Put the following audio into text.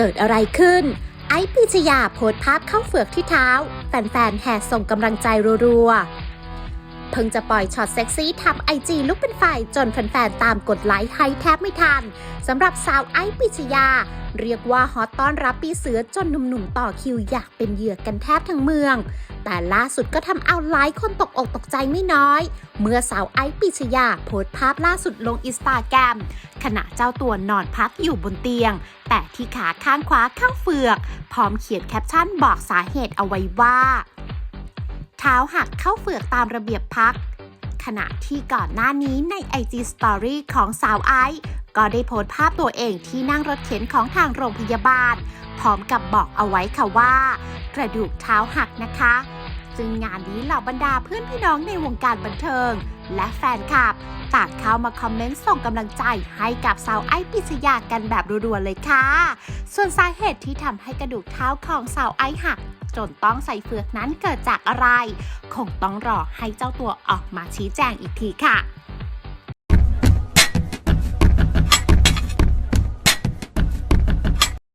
เกิดอะไรขึ้น ไอ้ปิชยาโพสภาพเข้าเฟือกที่เท้า แฟนๆแห่ส่งกำลังใจรัวๆ เพิ่งจะปล่อยช็อตเซ็กซี่ทำไอจีลุกเป็นไฟจนแฟนๆ ตามกดไลค์ให้แทบไม่ทันสำหรับสาวไอซ์ปิชยา เรียกว่าฮอตต้อนรับปีเสือจนหนุ่มๆ ต่อคิวอยากเป็นเหยื่อกันแทบทั้งเมือง แต่ล่าสุดก็ทำเอาหลายคนตกอกตกใจไม่น้อย เมื่อสาวไอซ์ปิชยาโพสต์ภาพล่าสุดลงอินสตาแกรมขณะเจ้าตัวนอนพักอยู่บนเตียง แต่ที่ขาข้างขวาข้างเฟือก พร้อมเขียนแคปชั่นบอกสาเหตุเอาไว้ว่า ท้าหักเข้าเฟือกตามระเบียบพัก ขณะที่ก่อนหน้านี้ใน IG Story ของสาวไอซ์ก็ได้โพสต์ภาพตัวเองที่นั่งรถเข็นของทางโรงพยาบาล พร้อมกับบอกเอาไว้ค่ะว่า กระดูกเท้าหักนะคะ ซึ่งงานนี้เหล่าบรรดาเพื่อนพี่น้องในวงการบันเทิง และแฟนคลับต่างเข้ามาคอมเมนต์ส่งกำลังใจให้กับสาวไอ้ปิชยากันแบบรัวๆเลยค่ะ ส่วนสาเหตุที่ทำให้กระดูกเท้าของสาวไอ้หักจนต้องใส่เฟือกนั้นเกิดจากอะไร คงต้องรอให้เจ้าตัวออกมาชี้แจงอีกทีค่ะ